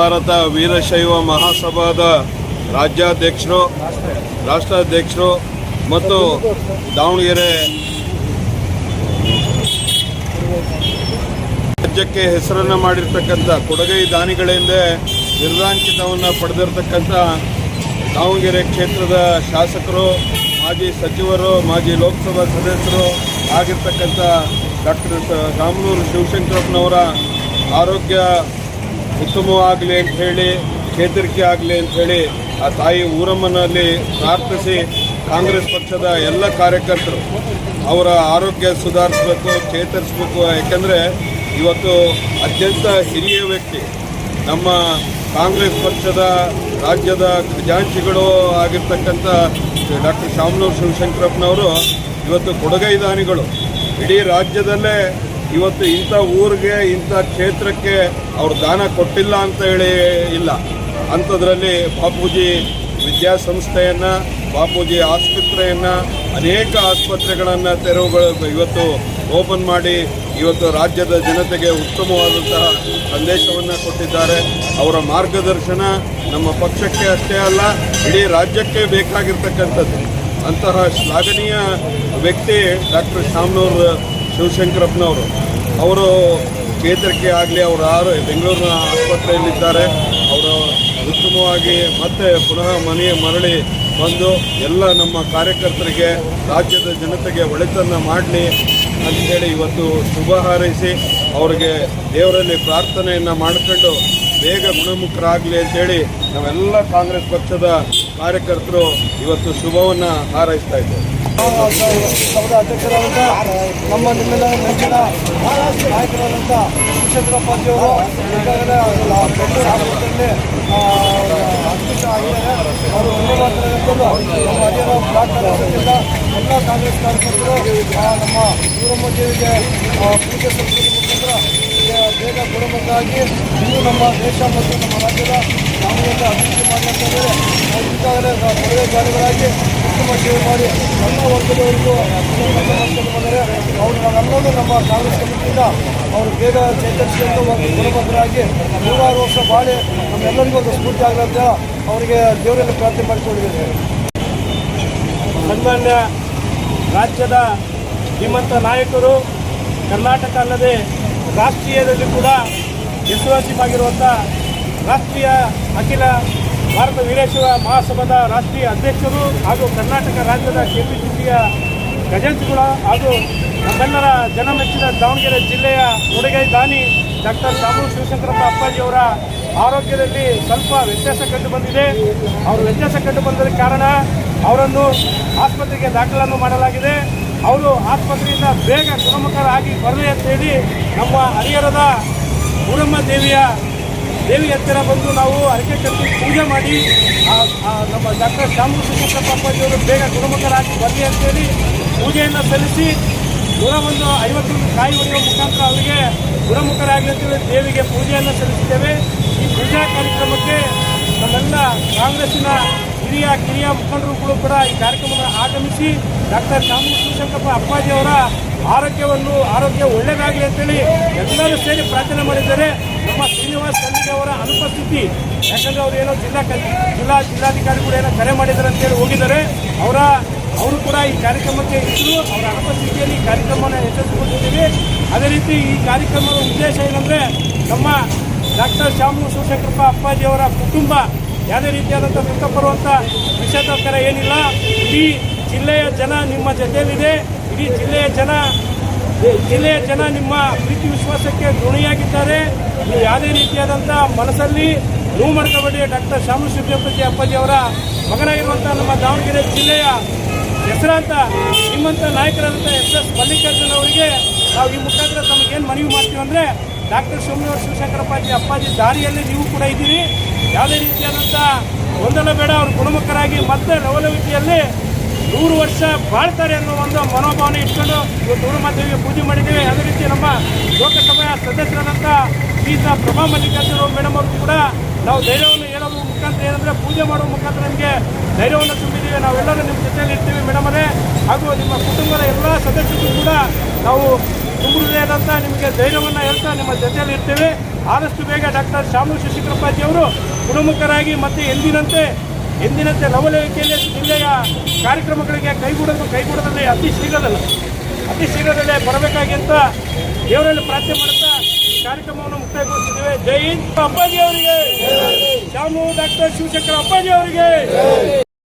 ಭಾರತ ವೀರಶೈವ ಮಹಾಸಭಾದ ರಾಜ್ಯಾಧ್ಯಕ್ಷರು, ರಾಷ್ಟ್ರಾಧ್ಯಕ್ಷರು ಮತ್ತು ದಾವಣಗೆರೆ ರಾಜ್ಯಕ್ಕೆ ಹೆಸರನ್ನು ಮಾಡಿರ್ತಕ್ಕಂಥ ಕೊಡಗೈ ದಾನಿಗಳಿಂದ ನಿರ್ದಾಂಕಿತವನ್ನು ಪಡೆದಿರತಕ್ಕಂಥ ದಾವಣಗೆರೆ ಕ್ಷೇತ್ರದ ಶಾಸಕರು, ಮಾಜಿ ಸಚಿವರು, ಮಾಜಿ ಲೋಕಸಭಾ ಸದಸ್ಯರು ಆಗಿರ್ತಕ್ಕಂಥ ಡಾಕ್ಟರ್ ರಾಮನೂರು ಶಿವಶಂಕರಪ್ಪನವರ ಆರೋಗ್ಯ ಉತ್ತಮವಾಗಲಿ ಅಂತ ಹೇಳಿ, ಚೇತರಿಕೆ ಆಗಲಿ ಅಂತ ಹೇಳಿ ಆ ತಾಯಿ ಊರಮ್ಮನಲ್ಲಿ ಪ್ರಾರ್ಥಿಸಿ ಕಾಂಗ್ರೆಸ್ ಪಕ್ಷದ ಎಲ್ಲ ಕಾರ್ಯಕರ್ತರು ಅವರ ಆರೋಗ್ಯ ಸುಧಾರಿಸಬೇಕು, ಚೇತರಿಸಬೇಕು. ಯಾಕೆಂದರೆ ಇವತ್ತು ಅತ್ಯಂತ ಹಿರಿಯ ವ್ಯಕ್ತಿ, ನಮ್ಮ ಕಾಂಗ್ರೆಸ್ ಪಕ್ಷದ ರಾಜ್ಯದ ಖಜಾಂಚಿಗಳು ಆಗಿರ್ತಕ್ಕಂಥ ಡಾಕ್ಟರ್ ಶಾಮನೂರು ಶಿವಶಂಕರಪ್ಪನವರು ಇವತ್ತು ಕೊಡಗೈದಾನಿಗಳು, ಇಡೀ ರಾಜ್ಯದಲ್ಲೇ ಇವತ್ತು ಇಂಥ ಊರಿಗೆ, ಇಂಥ ಕ್ಷೇತ್ರಕ್ಕೆ ಅವರು ದಾನ ಕೊಟ್ಟಿಲ್ಲ ಅಂತ ಹೇಳಿ ಇಲ್ಲ. ಅಂಥದ್ರಲ್ಲಿ ಬಾಪೂಜಿ ವಿದ್ಯಾಸಂಸ್ಥೆಯನ್ನು, ಬಾಪೂಜಿ ಆಸ್ಪತ್ರೆಯನ್ನು, ಅನೇಕ ಆಸ್ಪತ್ರೆಗಳನ್ನು ತೆರವುಗಳು ಇವತ್ತು ಓಪನ್ ಮಾಡಿ ಇವತ್ತು ರಾಜ್ಯದ ಜನತೆಗೆ ಉತ್ತಮವಾದಂತಹ ಸಂದೇಶವನ್ನು ಕೊಟ್ಟಿದ್ದಾರೆ. ಅವರ ಮಾರ್ಗದರ್ಶನ ನಮ್ಮ ಪಕ್ಷಕ್ಕೆ ಅಷ್ಟೇ ಅಲ್ಲ, ಇಡೀ ರಾಜ್ಯಕ್ಕೆ ಬೇಕಾಗಿರ್ತಕ್ಕಂಥದ್ದು. ಅಂತಹ ಶ್ಲಾಘನೀಯ ವ್ಯಕ್ತಿ ಡಾಕ್ಟರ್ ಶಾಮನೂರು ಶಿವಶಂಕರಪ್ಪನವರು ಅವರು ಚೇತರಿಕೆ ಆಗಲಿ, ಅವರು ಆರು ಬೆಂಗಳೂರಿನ ಆಸ್ಪತ್ರೆಯಲ್ಲಿದ್ದಾರೆ, ಅವರು ಉತ್ತಮವಾಗಿ ಮತ್ತೆ ಪುನಃ ಮನೆ ಮರಳಿ ಬಂದು ಎಲ್ಲ ನಮ್ಮ ಕಾರ್ಯಕರ್ತರಿಗೆ, ರಾಜ್ಯದ ಜನತೆಗೆ ಒಳಿತನ್ನು ಮಾಡಲಿ ಅಂತೇಳಿ ಇವತ್ತು ಶುಭ ಹಾರೈಸಿ, ಅವರಿಗೆ ದೇವರಲ್ಲಿ ಪ್ರಾರ್ಥನೆಯನ್ನು ಮಾಡಿಕೊಂಡು ಬೇಗ ಗುಣಮುಖರಾಗಲಿ ಅಂತೇಳಿ ನಾವೆಲ್ಲ ಕಾಂಗ್ರೆಸ್ ಪಕ್ಷದ ಕಾರ್ಯಕರ್ತರು ಇವತ್ತು ಶುಭವನ್ನು ಹಾರೈಸ್ತಾ ಇದ್ದಾರೆ ನಮ್ಮ ನಿಮ್ಮೆಲ್ಲ ನೆಚ್ಚಿನ ಈಗಾಗಲೇ ಅವರು ನಮ್ಮ ಬ್ಲಾಕ್ ಎಲ್ಲ ಕಾಂಗ್ರೆಸ್ ಕಾರ್ಯಕರ್ತರು ನಮ್ಮ ಊರಮ್ಮ ದೇವಿಗೆ ಪೂಜೆ ಬೇಗ ಕೊಡಬೇಕಾಗಿ ನೀವು ನಮ್ಮ ದೇಶ ಮತ್ತು ನಮ್ಮ ರಾಜ್ಯದ ದಾವಣಗೆರೆ ಅಭಿವೃದ್ಧಿ ಮಾಡಿದ್ದಾರೆ ನಾವು ಈಗಾಗಲೇ ಕೊಡುಗೆ ಗಾಡಿಗಳಾಗಿ ಉತ್ತಮ ಸೇವೆ ಮಾಡಿ ನಮ್ಮ ವರ್ಗದವರಿಗೂ ಬಂದರೆ ಅವರು ನಾವೆಲ್ಲರೂ ನಮ್ಮ ಕಾಂಗ್ರೆಸ್ ಕಮಿಟಿಯಿಂದ ಅವರು ಬೇಗ ಚೇತರಿಸಿಕೊಂಡು ಒಂದು ಗುಣಮುಖರಾಗಿ ನೂರಾರು ವರ್ಷ ಬಾಳಿ ನಮ್ಮೆಲ್ಲರಿಗೂ ಒಂದು ಸ್ಫೂರ್ತಿ ಆಗಲಂತ ಅವರಿಗೆ ದೇವರಲ್ಲಿ ಪ್ರಾರ್ಥನೆ ಮಾಡಿಕೊಂಡಿದ್ದೇವೆ ಸನ್ಮಾನ್ಯ ರಾಜ್ಯದ ಶ್ರೀಮಂತ ನಾಯಕರು, ಕರ್ನಾಟಕ ಅಲ್ಲದೆ ರಾಷ್ಟ್ರೀಯದಲ್ಲಿ ಕೂಡ ಹೆಸರುವಾಸಿಯಾಗಿರುವಂಥ ರಾಷ್ಟ್ರೀಯ ಅಖಿಲ ಭಾರತ ವೀರೇಶ್ವರ ಮಹಾಸಭಾದ ರಾಷ್ಟ್ರೀಯ ಅಧ್ಯಕ್ಷರು ಹಾಗೂ ಕರ್ನಾಟಕ ರಾಜ್ಯದ ಕೆ ಪಿ ಸಿ ಸಿಯ ಗಜೇಂದ್ರಗುಳ ಹಾಗೂ ನಮ್ಮೆಲ್ಲರ ಜನಮೆಚ್ಚಿನ ದಾವಣಗೆರೆ ಜಿಲ್ಲೆಯ ಕೊಡುಗೈ ದಾನಿ ಡಾಕ್ಟರ್ ಶಾಮೂರು ಶಿವಶಂಕರಪ್ಪ ಅಪ್ಪಾಜಿಯವರ ಆರೋಗ್ಯದಲ್ಲಿ ಸ್ವಲ್ಪ ವ್ಯತ್ಯಾಸ ಕಂಡು ಬಂದಿದೆ. ಅವರು ವ್ಯತ್ಯಾಸ ಕಂಡು ಬಂದದ ಕಾರಣ ಅವರನ್ನು ಆಸ್ಪತ್ರೆಗೆ ದಾಖಲನ್ನು ಮಾಡಲಾಗಿದೆ. ಅವರು ಆಸ್ಪತ್ರೆಯಿಂದ ಬೇಗ ಗುಣಮುಖರಾಗಿ ಬರಲಿ ಅಂತ ಹೇಳಿ ನಮ್ಮ ಹರಿಹರದ ಊರಮ್ಮ ದೇವಿಯ ದೇವಿ ಹತ್ತಿರ ಬಂದು ನಾವು ಅರಕೆ ಕಟ್ಟಿ ಪೂಜೆ ಮಾಡಿ ನಮ್ಮ ಡಾಕ್ಟರ್ ಶ್ಯಾಮಕೃಷ್ಣ ಪಪ್ಪಾಜಿಯವರು ಬೇಗ ಗುಣಮುಖರಾಗಿ ಬರಲಿ ಅಂತೇಳಿ ಪೂಜೆಯನ್ನು ಸಲ್ಲಿಸಿ ನೂರ ಒಂದು ಐವತ್ತು ಕಾಯಿ ಹೊಡೆಯುವ ಮುಖಾಂತರ ಅವರಿಗೆ ಗುಣಮುಖರಾಗಲಿ ಅಂತೇಳಿ ದೇವಿಗೆ ಪೂಜೆಯನ್ನು ಸಲ್ಲಿಸಿದ್ದೇವೆ ಈ ಪೂಜಾ ಕಾರ್ಯಕ್ರಮಕ್ಕೆ ನಮ್ಮೆಲ್ಲ ಕಾಂಗ್ರೆಸ್ಸಿನ ಹಿರಿಯ, ಕಿರಿಯ ಮುಖಂಡರು ಕೂಡ ಈ ಕಾರ್ಯಕ್ರಮವನ್ನು ಆಗಮಿಸಿ ಡಾಕ್ಟರ್ ಶಾಮು ಶಿವಶಂಕರಪ್ಪ ಅಪ್ಪಾಜಿಯವರ ಆರೋಗ್ಯವನ್ನು, ಆರೋಗ್ಯ ಒಳ್ಳೆಯದಾಗಲಿ ಅಂತೇಳಿ ಎಲ್ಲರೂ ಸೇರಿ ಪ್ರಾರ್ಥನೆ ಮಾಡಿದ್ದಾರೆ. ನಮ್ಮ ಶ್ರೀನಿವಾಸ್ ಕಲ್ಲಿಗೆ ಅವರ ಅನುಪಸ್ಥಿತಿ, ಯಾಕಂದರೆ ಅವರು ಏನೋ ಜಿಲ್ಲಾ ಜಿಲ್ಲಾ ಜಿಲ್ಲಾಧಿಕಾರಿಗಳು ಏನೋ ಕರೆ ಮಾಡಿದ್ದಾರೆ ಅಂತೇಳಿ ಹೋಗಿದ್ದಾರೆ. ಅವರ, ಅವರು ಕೂಡ ಈ ಕಾರ್ಯಕ್ರಮಕ್ಕೆ ಇದ್ದರು ಅವರ ಅನುಪಸ್ಥಿತಿಯಲ್ಲಿ ಈ ಕಾರ್ಯಕ್ರಮವನ್ನು ಯಶಸ್ವಿಗೊಳಿಸಿದ್ದೀವಿ. ಅದೇ ರೀತಿ ಈ ಕಾರ್ಯಕ್ರಮದ ಉದ್ದೇಶ ಏನಂದರೆ ನಮ್ಮ ಡಾಕ್ಟರ್ ಶಾಮು ಶಿವಶಂಕರಪ್ಪ ಅಪ್ಪಾಜಿಯವರ ಕುಟುಂಬ ಯಾವುದೇ ರೀತಿಯಾದಂಥ ದುಃಖ ಬರುವಂಥ ವಿಷಯದ ಏನಿಲ್ಲ. ಇಡೀ ಜಿಲ್ಲೆಯ ಜನ ನಿಮ್ಮ ಜೊತೆಯಲ್ಲಿದೆ. ಇಡೀ ಜಿಲ್ಲೆಯ ಜನ ಜಿಲ್ಲೆಯ ಜನ ನಿಮ್ಮ ಪ್ರೀತಿ ವಿಶ್ವಾಸಕ್ಕೆ ಋಣಿಯಾಗಿದ್ದಾರೆ. ನೀವು ಯಾವುದೇ ರೀತಿಯಾದಂಥ ಮನಸ್ಸಲ್ಲಿ ನೋವು ಮಾಡ್ಕೋಬೇಡಿ. ಡಾಕ್ಟರ್ ಶಾಮು ಶಿವಪ್ರತಿ ಅಪ್ಪಾಜಿ ಅವರ ಮಗನಾಗಿರುವಂಥ ನಮ್ಮ ದಾವಣಗೆರೆ ಜಿಲ್ಲೆಯ ಹೆಸರಾಂತ ನಿಮ್ಮಂಥ ನಾಯಕರಾದಂಥ ಎಸ್ ಎಸ್ ಮಲ್ಲಿಕಾರ್ಜುನ್ ಅವರಿಗೆ ನಾವು ಈ ಮುಖಾಂತರ ತಮಗೇನು ಮನವಿ ಮಾಡ್ತೀವಿ ಅಂದರೆ ಡಾಕ್ಟರ್ ಶಿವನೂರ್ ಶಿವಶಂಕರಪ್ಪಾಜಿ ಅಪ್ಪಾಜಿ ದಾರಿಯಲ್ಲಿ ನೀವು ಕೂಡ ಇದ್ದೀರಿ. ಯಾವುದೇ ರೀತಿಯಾದಂಥ ಗೊಂದಲ ಬೇಡ, ಅವರು ಗುಣಮುಖರಾಗಿ ಮತ್ತೆ ಲವಲವಿಕೆಯಲ್ಲಿ ನೂರು ವರ್ಷ ಬಾಳ್ತಾರೆ ಅನ್ನೋ ಒಂದು ಮನೋಭಾವನೆ ಇಟ್ಕೊಂಡು ಇವತ್ತು ಪೂಜೆ ಮಾಡಿದ್ದೇವೆ. ಅದೇ ರೀತಿ ನಮ್ಮ ಲೋಕಸಭೆಯ ಸದಸ್ಯರಾದಂಥ ಶ್ರೀತ ಪ್ರಭಾ ಮಲ್ಲಿಕಾರ್ಜುನ ಮೇಡಮ್ ಅವರು ಕೂಡ ನಾವು ಧೈರ್ಯವನ್ನು ಹೇಳೋದು ಮುಖಾಂತರ ಏನಂದರೆ ಪೂಜೆ ಮಾಡುವ ಮುಖಾಂತರ ನಿಮಗೆ ಧೈರ್ಯವನ್ನು ತುಂಬಿದ್ದೀವಿ. ನಾವೆಲ್ಲರೂ ನಿಮ್ಮ ಜೊತೆಯಲ್ಲಿ ಇರ್ತೀವಿ ಮೇಡಮರೇ ಹಾಗೂ ನಿಮ್ಮ ಕುಟುಂಬದ ಎಲ್ಲ ಸದಸ್ಯರಿಗೂ ಕೂಡ ನಾವು ತುಂಬ ಹೃದಯದಂತ ನಿಮಗೆ ಧೈರ್ಯವನ್ನು ಹೇಳ್ತಾ ನಿಮ್ಮ ಜೊತೆಯಲ್ಲಿ ಇರ್ತೇವೆ. ಆದಷ್ಟು ಬೇಗ ಡಾಕ್ಟರ್ ಶಾಮು ಶಶಿಕೃಪಾಜಿ ಅವರು ಗುಣಮುಖರಾಗಿ ಮತ್ತೆ ಎಂದಿನಂತೆ ಎಂದಿನಂತೆ ಲವಲೇಖೆಯಲ್ಲಿ ಜಿಲ್ಲೆಯ ಕಾರ್ಯಕ್ರಮಗಳಿಗೆ ಕೈಗೂಡಲು ಕೈಗೂಡದಲ್ಲಿ ಅತಿ ಶೀಘ್ರದಲ್ಲ, ಅತಿ ಶೀಘ್ರದಲ್ಲೇ ಬರಬೇಕಾಗಿ ಅಂತ ದೇವರಲ್ಲಿ ಪ್ರಾರ್ಥನೆ ಮಾಡುತ್ತಾ ಕಾರ್ಯಕ್ರಮವನ್ನು ಮುಕ್ತಾಯಗೊಳಿಸಿದ್ದೇವೆ ಜೈ ಹಿಂದ್. ಅಪ್ಪಾಜಿ ಅವರಿಗೆ. ಶ್ಯಾಮು ಡಾಕ್ಟರ್ ಶಿವಶಂಕರ ಅಪ್ಪಾಜಿ ಅವರಿಗೆ.